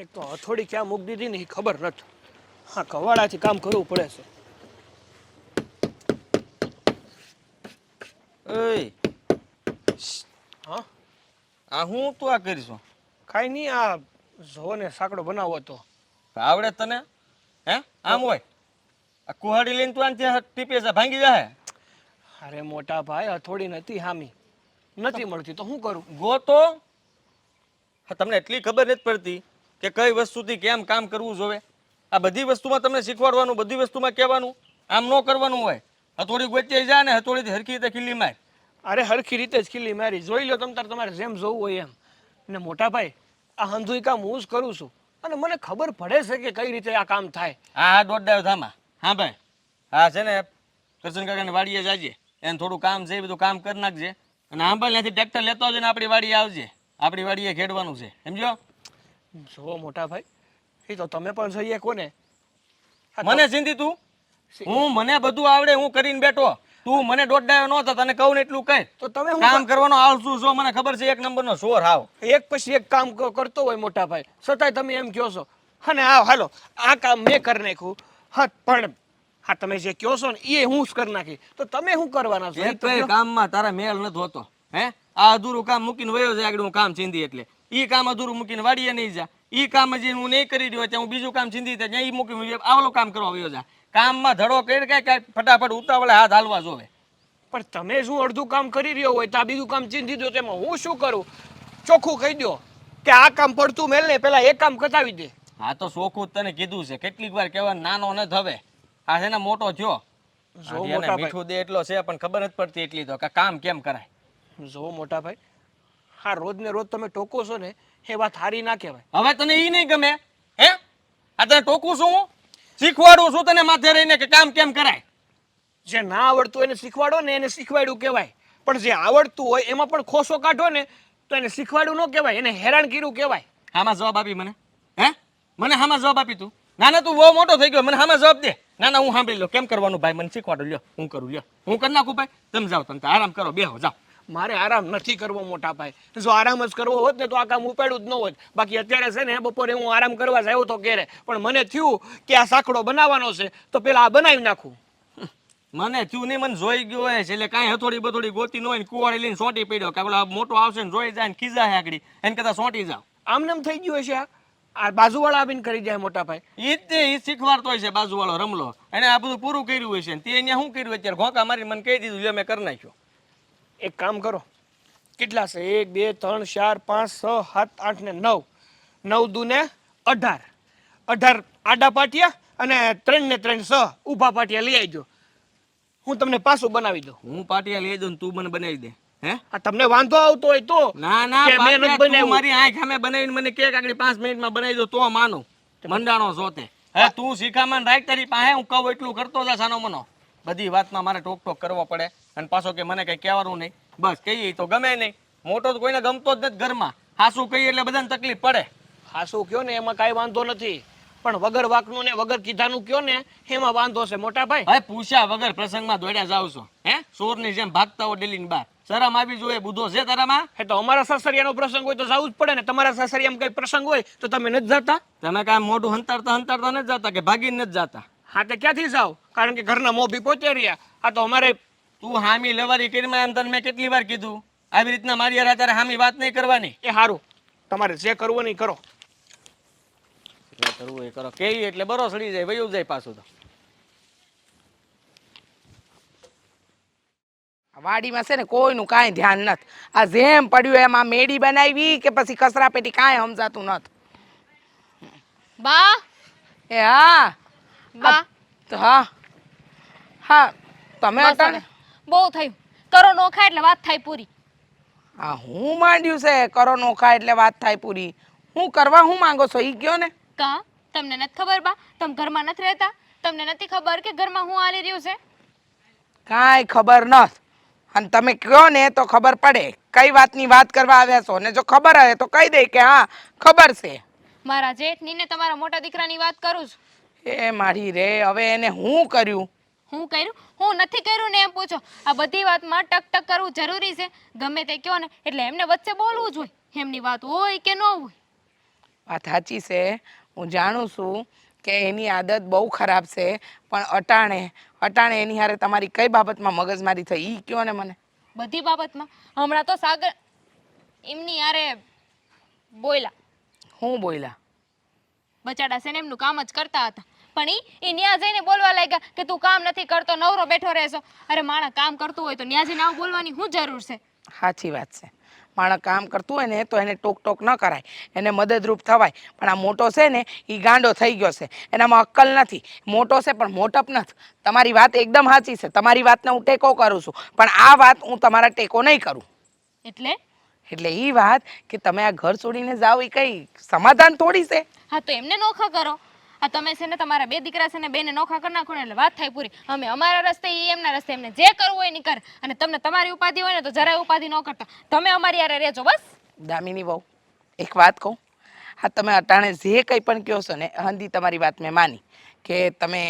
એક તો હથોડી ક્યાં મૂકી દીધી ને એ ખબર નથી. હા કવાડાથી કામ કરવું પડે છે. હા? આ હું તું આ કરીશું? કાંઈ નહીં આ જોને સાંકડો બનાવો તો. આવડે તને? હે? આમ હોય? આ કુહાડી લઈને તું આને ટીપે છે ભાંગી જાય અરે મોટા ભાઈ હથોડી નથી હામી. નથી મળતી તો શું કરું? ગોતો. હા તમને એટલી ખબર નથી પડતી. કે કઈ વસ્તુથી કેમ કામ કરવું જોવે? આ બધી વસ્તુમાં તમને શીખવાડવાનું બધી વસ્તુમાં કહેવાનું આમ ન કરવાનું હોય. હથોડી ગોચી જાય ને હથોડીથી હરખી રીતે ખીલી માર. અરે હરખી રીતે જ ખીલી મારી. જોઈ લો તમ તાર તમારે જેમ જોવું હોય એમ. ને મોટા ભાઈ આ હંધુઈ કામ હું જ કરું છું. અને મને ખબર પડે છે કે કઈ રીતે આ કામ થાય. હા હા દોઢ ડાયો થામા હા ભાઈ. હા છે ને કરશન કાકાને વાડીએ જાજે. એને થોડું કામ છે એ બધું કામ કરી નાખજે. અને આંબા ત્યાંથી ટ્રેક્ટર લેતો આવજે ને આપણી વાડીએ આવજે. આપણી વાડીએ ખેડવાનું છે. સમજો જુઓ મોટા ભાઈ. એ તો તમે પણ જોઈએ કોને? મને ચિંતી તું? હું મને બધું આવડે હું કરીને બેઠો. તું મને દોઢ ડાયો નો થતા તને કહું ને એટલું કઈ. તો તમે કામ કરવાનો આવશું છો મને ખબર છે એક નંબરનો સોર હાવ. એક પછી એક કામ કરતો હોય મોટા ભાઈ. છતાંય તમે એમ કહો છો. અને આ હાલો આ કામ મેં કરી નાખ્યું. હા પણ હા તમે જે કહો છો ને એ હું જ કરી નાખી. તો તમે શું કરવાના છો? કહો. કામમાં તારા મેળ નથી હોતો હે? આ અધૂરું કામ મૂકીને વયો જાય આગળ હું કામ ચીંધી એટલે. ઈ કામ અધૂરું મૂકીને વાડીએ નહીં જા. ઈ કામ જે હું નહીં કરી રહ્યો ત્યાં હું બીજું કામ ચીંધી ત્યાં ઈ મૂકી આવલું કામ કરવા આવ્યો જા. કામમાં ધડો કરી કે કાંઈ ફટાફટ ઉતાવળે હાથ હાલવા જોવે. પણ તમે શું અડધું કામ કરી રહ્યો હોય તો આ બીજું કામ ચીંધી દો તેમાં. હું શું કરું? ચોખ્ખું કહી દો કે આ કામ પડતું મેલ ને પેલા એ કામ કટાવી દે. હા તો ચોખ્ખું જ તને કીધું છે. કેટલીક વાર કહેવા નાનો ન હવે આ છે ને મોટો થયો. મીઠું દે એટલો છે પણ ખબર જ પડતી એટલી તો કે કામ કેમ કરાય? જો મોટા ભાઈ હા રોજ ને રોજ તમે ટોકો છો ને એ વાત હારી ના કહેવાય. હવે તને ઈ નહીં ગમે હે? આ તને ટોકું છું હું? શીખવાડું છું તને માથે રહીને કે કામ કેમ કરાય? જે ના આવડતું એને શીખવાડો ને એને શીખવાડ્યું કહેવાય. પણ જે આવડતું હોય એમાં પણ ખોસો કાઢો ને તો એને શીખવાડ્યું ન કહેવાય એને હેરાન કર્યું કહેવાય. આમાં જવાબ આપી મને હે? મને હામાં જવાબ આપી તું? ના ના તું બહુ મોટો થઈ ગયો મને આમાં જવાબ દે. ના ના હું સાંભળી લો કેમ કરવાનું ભાઈ? મને શીખવાડો લ્યો હું કરું લ્યો. હું કરી નાખું ભાઈ? તમે જાઓ તમે આરામ કરો બેહો જાઓ. મારે આરામ નથી કરવો મોટા ભાઈ. જો આરામ જ કરવો હોત ને તો આ કામ ઉપાડ્યું જ ન હોત. બાકી અત્યારે છે ને બપોરે હું આરામ કરવા જાય આવ્યો તો ઘેરે. પણ મને થયું કે આ સાંકડો બનાવવાનો છે તો પેલા આ બનાવી નાખું. મને થયું નહીં મને જોઈ ગયો હોય એટલે કાંઈ હથોડી બથોડી ગોતી ન હોય ને કુવાડી લઈને સોંટી પડ્યો કે પેલો મોટો આવશે ને જોઈ જાય ને ખીજા હે આગળ એને કહેતા સોંટી જાવ આમનેમ થઈ ગયું હશે આ? આ બાજુવાળા આવીને કરી જાય મોટા ભાઈ. એ તે એ શીખવાડતો હોય છે બાજુવાળો રમલો. એને આ બધું પૂરું કર્યું હશે તે અહીંયા શું કર્યું? અત્યારે ઘોંકા મારી મને કહી દીધું મેં કરી નાખ્યો. એક કામ કરો. કેટલા છે? એક બે ત્રણ ચાર પાંચ છ સાત આઠ ને નવ. નવ દુ ને અઢાર. અઢાર આડા પાટિયા અને ત્રણ ને ત્રણ છ ઊભા પાટિયા લઈ આવજો. હું તમને પાછું બનાવી દઉં. હું પાટિયા લઈ દઉં તું મને બનાવી દે હે? આ તમને વાંધો આવતો હોય તો ના ના મેં. મારી આંખ સામે બનાવીને મને કે આગળ પાંચ મિનિટમાં બનાવી દો તો માનું. મંડાણો જોતે. હે. તું શીખામાં રાખ તારી પાસે હું કહું એટલું કરતો જા સાનો મનો બધી વાતમાં મારે ટોક ટોક કરવો પડે અને પાછો કે મને કઈ કહેવાનું નહીં. બસ કહીએ તો ગમે નહીં. મોટો તો કોઈને ગમતો જ નથી ઘરમાં. હાસું કહીએ એટલે બધાને તકલીફ પડે. હાસું કયો ને એમાં કાંઈ વાંધો નથી. પણ વગર વાકનું ને વગર કીધાનું કયો ને એમાં વાંધો છે મોટા ભાઈ? હવે પૂછ્યા વગર પ્રસંગમાં દોડ્યા જાવ છો. હે? સોરની જેમ ભાગતા હો ડેલીની બહાર. શરમ આવી જોઈએ બુધો છે તારામાં? એ તો અમારા સાસરિયાનો પ્રસંગ હોય તો જવું જ પડે ને. તમારા સાસરિયામાં કઈ પ્રસંગ હોય તો તમે નથી જતા? તમે કાંઈ મોઢું હંતાડતા હંતાડતા નથી જતા કે ભાગીને નથી જતા? હા તે ક્યાંથી જાવ? કારણ કે ઘરના મોભી પહોંચે રહ્યા. આ તો અમારે તું હામી લેવાની કરીને એમ તને મેં કેટલી વાર કીધું? આવી રીતના મારી યાર અત્યારે હામી વાત નહીં કરવાની. એ સારું તમારે જે કરવું નહીં કરો. જે કરવું એ કરો. કે એટલે બરો સડી જાય વયું જાય પાછું તો. વાડીમાં છે ને કોઈનું કાંઈ ધ્યાન નથી. આ જેમ પડ્યું એમ આ મેડી બનાવી કે પછી કચરા પેટી કાંઈ સમજાતું નથી. બા? એ હા. બા તો હા. હા તમે. ને? બહુ થયું. કરો નોખાય એટલે વાત થાય પૂરી. હા હું માંડ્યું છે? કરો નોખા એટલે વાત થાય પૂરી. હું કરવા હું માંગો છો? ઈ કયો ને? કા? તમને નથી ખબર બા? તમે ઘરમાં નથી રહેતા? તમને નથી ખબર કે ઘરમાં હું આલી રહ્યું છે? કાંઈ ખબર ન અને તમે કહો ને તો ખબર પડે. કઈ વાતની વાત કરવા આવ્યા છો? ને જો ખબર આવે તો કહી દે કે હા ખબર છે. મારા જેઠની ને તમારા મોટા દીકરાની વાત કરું છું. એ મારી રે હવે એને હું કર્યું? હું કર્યું? હું નથી કર્યું ને એમ પૂછો. આ બધી વાતમાં ટક ટક કરવું જરૂરી છે. ગમે તે કયો ને એટલે એમને વચ્ચે બોલવું જોઈએ એમની વાત હોય કે ન હોય. વાત સાચી છે. હું જાણું છું કે એની આદત બહુ ખરાબ છે પણ અટાણે અટાણે એની હારે તમારી કઈ બાબતમાં મગજમારી થઈ? ઈ કયો ને મને. બધી બાબતમાં? હમણાં તો સાગર એમની હારે બોયલા હું બોલ્યા? બચાડા છે ને એમનું કામ જ કરતા હતા. પણ એ ન્યા જઈને બોલવા લાગ્યા કે તું કામ નથી કરતો નવરો બેઠો રહેશો. અરે માણા કામ કરતું હોય તો ન્યા જઈને આવું બોલવાની શું જરૂર છે? સાચી વાત છે. માણસ કામ કરતું હોય ને તો એને ટોક ટોક ન કરાય. એને મદદરૂપ થવાય. પણ આ મોટો છે ને એ ગાંડો થઈ ગયો છે. એનામાં અક્કલ નથી. મોટો છે પણ મોટપ નથી. તમારી વાત એકદમ સાચી છે. તમારી વાતને હું ટેકો કરું છું. પણ આ વાત હું તમારા ટેકો નહીં કરું. એટલે? એટલે એ વાત કે તમે આ ઘર છોડીને જાઓ એ કઈ સમાધાન થોડી છે? હા તો એમને નોખા કરો. આ તમે છે ને તમારા બે દીકરા છે ને બેને નોખા કરી નાખો ને એટલે વાત થાય પૂરી. અમે અમારા રસ્તે એ એમના રસ્તે એમને જે કરવું હોય ને કરે. અને તમને તમારી ઉપાધિ હોય ને તો જરાય ઉપાધિ ન કરતા. તમે અમારી યારે રહેજો બસ. દામિની બહુ એક વાત કહું. હા તમે અટાણે જે કંઈ પણ કહો છો ને હંધી તમારી વાત મેં માની. કે તમે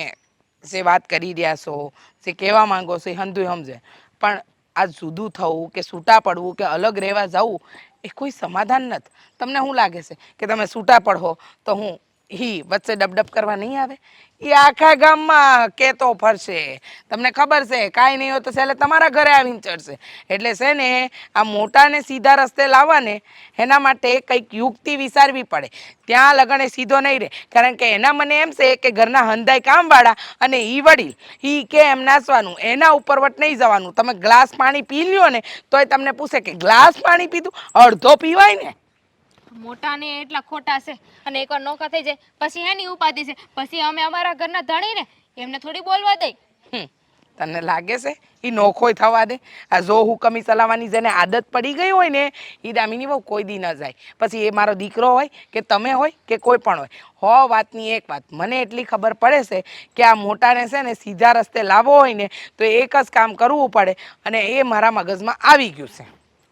જે વાત કરી રહ્યા છો જે કહેવા માંગો છો એ હંધુય સમજે. પણ આ જુદું થવું કે છૂટા પડવું કે અલગ રહેવા જવું, એ કોઈ સમાધાન નથી. તમને શું લાગે છે? કે તમે છૂટા પડો તો હું હી વચ્ચે ડબડબ કરવા નહીં આવે? એ આખા ગામમાં કેતો ફરશે. તમને ખબર છે, કાંઈ નહીં હોય તો છેલ્લે તમારા ઘરે આવીને ચડશે. એટલે છે ને, આ મોટાને સીધા રસ્તે લાવવાને, એના માટે કંઈક યુક્તિ વિચારવી પડે. ત્યાં લગણે સીધો નહીં રહે. કારણ કે એના મને એમ છે કે ઘરના હંધાઈ કામવાળા અને ઈ વડીલ, ઈ કે એમ નાસવાનું, એના ઉપરવટ નહીં જવાનું. તમે ગ્લાસ પાણી પી લ્યો ને, તોય તમને પૂછે કે ગ્લાસ પાણી પીધું? અડધો પીવાય ને? મોટા ને એટલા ખોટા છે. અને એકવાર નોખા થઈ જાય પછી એની ઉપાધિ છે. પછી અમે અમારા ઘરના ધણી ને એમને થોડી બોલવા દઈ. હમ, તને લાગે છે? એ નોખોય થવા દે. આ જો હુકમી ચલાવવાની જેને આદત પડી ગઈ હોય ને એ દામિની બહુ કોઈ દી ન જાય. પછી એ મારો દીકરો હોય કે તમે હોય કે કોઈ પણ હોય. હો વાતની એક વાત. મને એટલી ખબર પડે છે કે આ મોટાને છે ને સીધા રસ્તે લાવવો હોય ને તો એક જ કામ કરવું પડે. અને એ મારા મગજમાં આવી ગયું છે.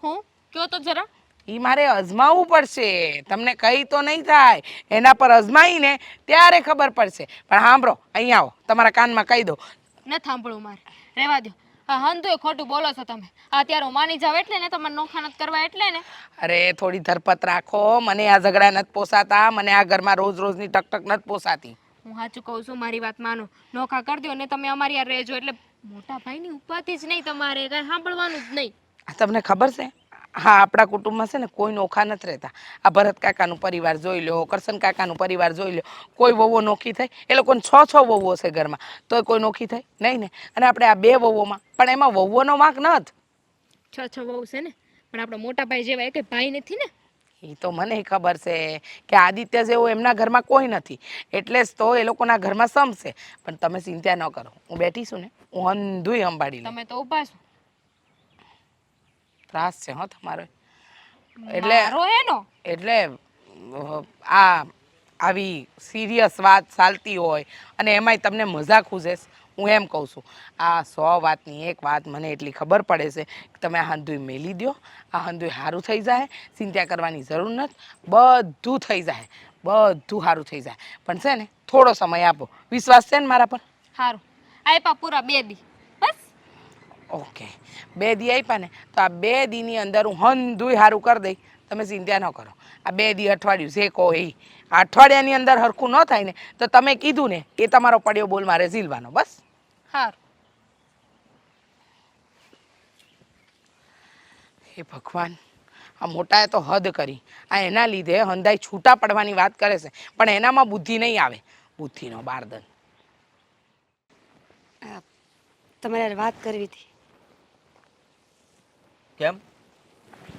હું? કયો તો જરા. એ મારે અજમાવવું પડશે. તમને કહી તો નહીં થાય. એના પર અજમાઈને ત્યારે ખબર પડશે. પણ સાંભળો અહીંયા આવો. તમારા કાનમાં કહી દો. ન સાંભળવું મારે. રહેવા દો હા હંધુય ખોટું બોલો છો તમે. અત્યારે હું માની જાવ એટલે ને તમારે નોખા નથી કરવા એટલે ને. અરે થોડી ધરપત રાખો. મને આ ઝઘડા નથી પોસાતા. મને આ ઘરમાં રોજ રોજની ટકટક નથી પોસાતી. હું સાચું કહું છું મારી વાત માનો. નોખા કરી દો ને તમે અમારી આ રહેજો એટલે મોટા ભાઈની ઉપાધિ જ નહીં તમારે. કાંઈ સાંભળવાનું જ નહીં. તમને ખબર છે? હા આપણા કુટુંબમાં છે ને કોઈ નોખા નથી રહેતા. આ ભરત કાકાનું પરિવાર જોઈ લો કરશન કાકાનું પરિવાર જોઈ લો કોઈ વહુઓ નોખી થાય એ લોકોને છ છ વહુઓ છે ઘરમાં. તો કોઈ નોખી થાય નહીં ને? અને આપણે આ બે વહુઓમાં પણ એમાં વહુઓનો વાંક નથી છ છ વહુ છે ને? પણ આપણા મોટા ભાઈ જેવા એક ભાઈ નથી ને? એ તો મને ખબર છે કે આદિત્ય જેવો એમના ઘરમાં કોઈ નથી. એટલે જ તો એ લોકોના ઘરમાં સમશે પણ તમે ચિંતા ન કરો હું બેઠી છું ને હું અંધુય સંભાળી તમે તો ઊભા છો. ત્રાસ છે હો તમારો. એટલે એનો? એટલે આ આવી સિરિયસ વાત ચાલતી હોય અને એમાંય તમને મજા ખૂજે છે. હું એમ કહું છું. આ સો વાતની એક વાત મને એટલી ખબર પડે છે કે તમે આ હંધુઈ મેલી દો આ હંધુઈ સારું થઈ જાય ચિંતા કરવાની જરૂર નથી બધું થઈ જાય બધું સારું થઈ જાય. પણ છે ને થોડો સમય આપો. વિશ્વાસ છે ને મારા પર? સારું આપ્યા પૂરા બે દી. ઓકે. બે દી આપ્યા ને તો આ બે દીની અંદર હું હંધુય સારું કરી દઈ. તમે ચિંતા ન કરો. આ બે દી અઠવાડિયું જે કહો એ. આ અઠવાડિયાની અંદર હરખું ન થાય ને તો તમે કીધું ને એ તમારો પડ્યો બોલ મારે ઝીલવાનો. બસ. સારું હે ભગવાન આ મોટાએ તો હદ કરી. આ એના લીધે હંધાઈ છૂટા પડવાની વાત કરે છે પણ એનામાં બુદ્ધિ નહીં આવે. બુદ્ધિનો બારદન. તમારે વાત કરવી હતી. કેમ?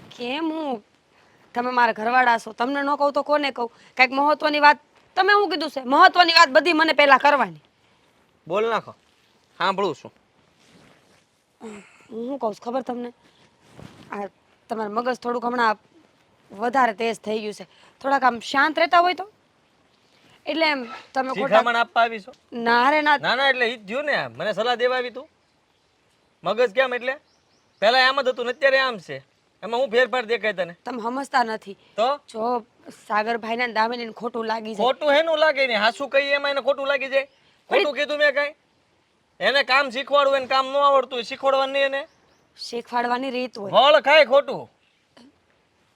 કેમ હું? તમે મારા ઘરવાળા છો. તમને ન કહું તો કોને કહું? કંઈક મહત્વની વાત તમે શું કીધું છે? મહત્વની વાત બધી મને પહેલા કરવાની. બોલ નાખો. સાંભળું છું. હું કહું છું ખબર તમને? આ તમારું મગજ થોડુંક હમણાં વધારે તેજ થઈ ગયું છે. થોડાક આમ શાંત રહેતા હોય તો? એટલે એમ તમે ખોટા શિખામણ આપવા આવી છો? ના રે ના ના ના એટલે ઈ જ થયું ને મને સલાહ દેવા આવી તું. મગજ કેમ એટલે? પહેલા આમ જ હતું ને અત્યારે આમ છે. એમાં હું ફેરફાર દેખાય તને? તમે સમજતા નથી. તો? જો સાગરભાઈ ના દામે ખોટું લાગી જાય. ખોટું હેનું લાગે ને હાસું કહીએ એમાં એને ખોટું લાગી જાય? ખોટું કીધું મેં કઈ? એને કામ શીખવાડવું એને કામ ન આવડતું શીખવાડવાની એને? શીખવાડવાની રીત હોય. ફળ ખાય ખોટું.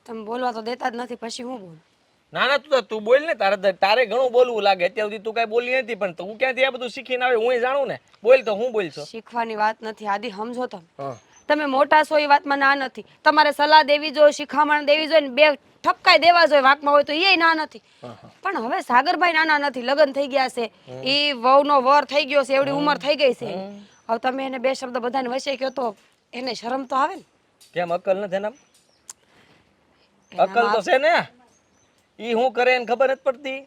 તમે બોલવા તો દેતા જ નથી પછી હું બોલું? ના ના તું તું બોલ ને તારે તારે ઘણું બોલવું લાગે. અત્યાર સુધી તું કઈ બોલી નથી પણ તું ક્યાંથી આ બધું શીખીને આવે હું જાણું ને. બોલ તો હું બોલશો. શીખવાની વાત નથી. આદિ સમજો તમે. હા. તમે મોટા છો એ વાતમાં ના નથી. તમારે સલાહ દેવી જોઈએ શિખામણ દેવી જોઈએ ને બે ઠપકાઈ દેવા જોઈએ વાકમાં હોય તો એ ના નથી. પણ હવે સાગરભાઈ નાના નથી લગ્ન થઈ ગયા છે. એ વહુનો વર થઈ ગયો છે એવડી ઉંમર થઈ ગઈ છે. હવે તમે એને બે શબ્દ બધાને વસે કહો તો એને શરમ તો આવે ને. કેમ અકલ નથી એના અકલ તો છે ને. ઈ હું કરે એને ખબર નથી પડતી.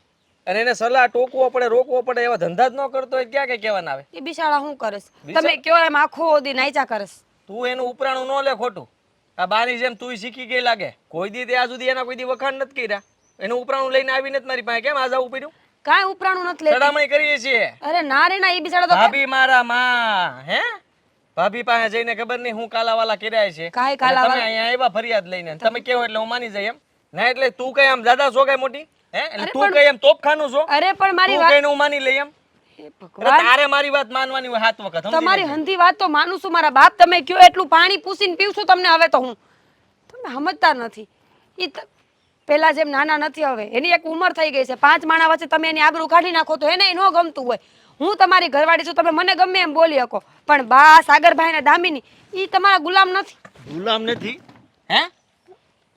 અને એને સલાહ ટોકવો પડે રોકવો પડે એવા ધંધા જ ન કરતો હોય ક્યાં કઈ કહેવાના આવે? એ બિચારા શું કરે તમે કયો એમ આખો દી નાચા કરે છે? તું એનું ઉપરાણું ન લે ખોટું. આ બાની જેમ તું શીખી ગઈ લાગે. કોઈ દી ત્યાં સુધી એના કોઈ દી વખાણ નથી કર્યા. એનું ઉપરાણું લઈને આવીને જ મારી પાસે કેમ આ જવું પડ્યું કાંઈ ઉપરાણું નથી લેતી. સડામણી કરીએ છીએ. અરે ના રે ના એ બિચારા તો ભાભી મારા માં હે? ભાભી પાસે જઈને ખબર નહીં હું કાલાવાલા કર્યા છે. કાંઈ કાલાવાલા- તમે અહીંયા આવ્યા ફરિયાદ લઈને. તમે કેવો એટલે હું માની જાય એમ? ના એટલે તું કઈ આમ દાદા છો કઈ મોટી? હે? એટલે તું કઈ એમ તોપખાનું છો? અરે પણ મારી વાત હું માની લઈ એમ? તારે મારી વાત માનવાની હોય સાત વખત તમારી હંધી વાત તો માનું છું મારા બાપ તમે કયો એટલું પાણી પૂસીને પીવશું તમને હવે તો હું. તમે સમજતા નથી. ઈ પેલા જેમ નાના નથી હવે એની એક ઉંમર થઈ ગઈ છે. પાંચ માણા વચ્ચે તમે એની આબરૂ કાઢી નાખો તો એને ન ગમતું હોય. હું તમારી ઘરવાળી છું તમે મને ગમે એમ બોલી શકો. પણ બા સાગરભાઈ ને દામિની ઈ તમારા ગુલામ નથી. ગુલામ નથી? હે?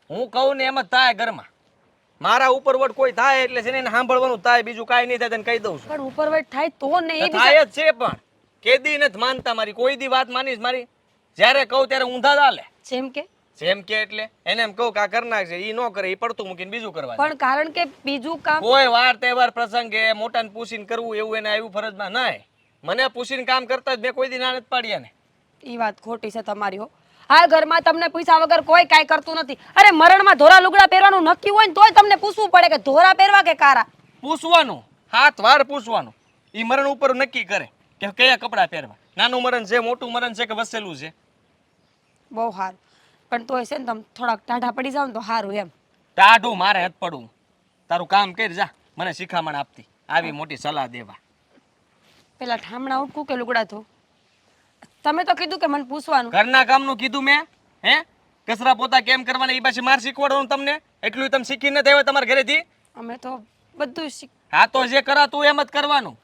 હું કહું ને એમ જ થાય ઘરમાં. મારા ઉપરવટ કોઈ થાય એટલે છે ને એને સાંભળવાનું થાય બીજું કાંઈ નહીં થાય તને કહી દઉં છું. પણ ઉપરવટ થાય તો નહીં થાય જ છે પણ કેદી નથી માનતા મારી કોઈ દી વાત માનીશ મારી. જ્યારે કહું ત્યારે ઊંધા ચાલે જેમ કે? જેમ કે એટલે એને એમ કહું કા કરી નાખશે ઈ ન કરે ઈ પડતું મૂકીને બીજું કરવા પણ કારણ કે બીજું કામ કોઈ વાર તહેવાર પ્રસંગે મોટાને પૂછીને કરવું એવું એને આવ્યું ફરજમાં નાય. મને પૂછીને કામ કરતા જ મેં કોઈ દી ના નથી પાડ્યા ને. ઈ વાત ખોટી છે તમારી હો. આ ઘરમાં તમને પૂછ્યા વગર કોઈ કાંઈ કરતું નથી. અરે મરણમાં ધોરા લુગડા પહેરવાનું નક્કી હોય ને તોય તમને પૂછવું પડે કે ધોરા પહેરવા કે કારા? પૂછવાનું. હાથ વાર પૂછવાનું. ઈ મરણ ઉપર નક્કી કરે કે કયા કપડાં પહેરવા. નાનું મરણ છે મોટું મરણ છે કે વસેલું છે? બહુ સારું પણ તોય છે ને તમે થોડાક ટાઢા પડી જાવ ને તો સારું એમ. ટાઢું મારે હથ પડવું. તારું કામ કરી જા. મને શિખામણ આપતી. આવી મોટી સલાહ દેવા. પેલા ઠામણા ઉઠકું કે લુગડા ધો તમે તો કીધું કે મને પૂછવાનું. ઘરના કામનું કીધું મેં હે? કચરા પોતા કેમ કરવાના? એ પાછી માર શીખવાડવાનું તમને. એટલું તમે શીખી નથી આવ્યા તમારા ઘરેથી. અમે તો બધું શીખ હા તો જે કરાતું એમ જ કરવાનું.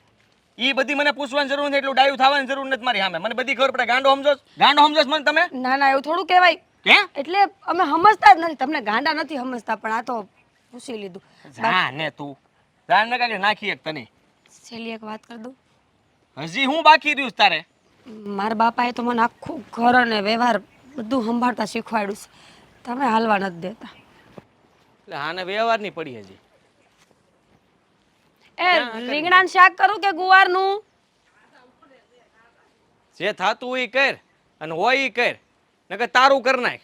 ઈ બધી મને પૂછવાની જરૂર નથી એટલું ડાયું થવાની જરૂર નથી મારી સામે. મને બધી ખબર પડે. ગાંડો સમજો? ગાંડો સમજો મને તમે? ના ના એવું થોડું કહેવાય. હે? એટલે અમે સમજતા જ નથી. તમને ગાંડા નથી સમજતા પણ આ તો પૂછી લીધું. હા ને તું. જાણ ને કાંઈ નાખી એક તને. છેલ્લી એક વાત કરી દઉં. હજી હું બાકી રહ્યું તારે? મારા બાપાએ તો મને આખું ઘર અને વ્યવહાર બધું સંભાળતા શીખવાડ્યું છે. તમે હાલવા નથી દેતા. એટલે હાને વ્યવહાર નહીં પડી હજી. એ રીંગણાનું શાક કરું કે ગુવારનું? જે થાતું હોય કર અને હોય કર. નકર તારું કર નાખ.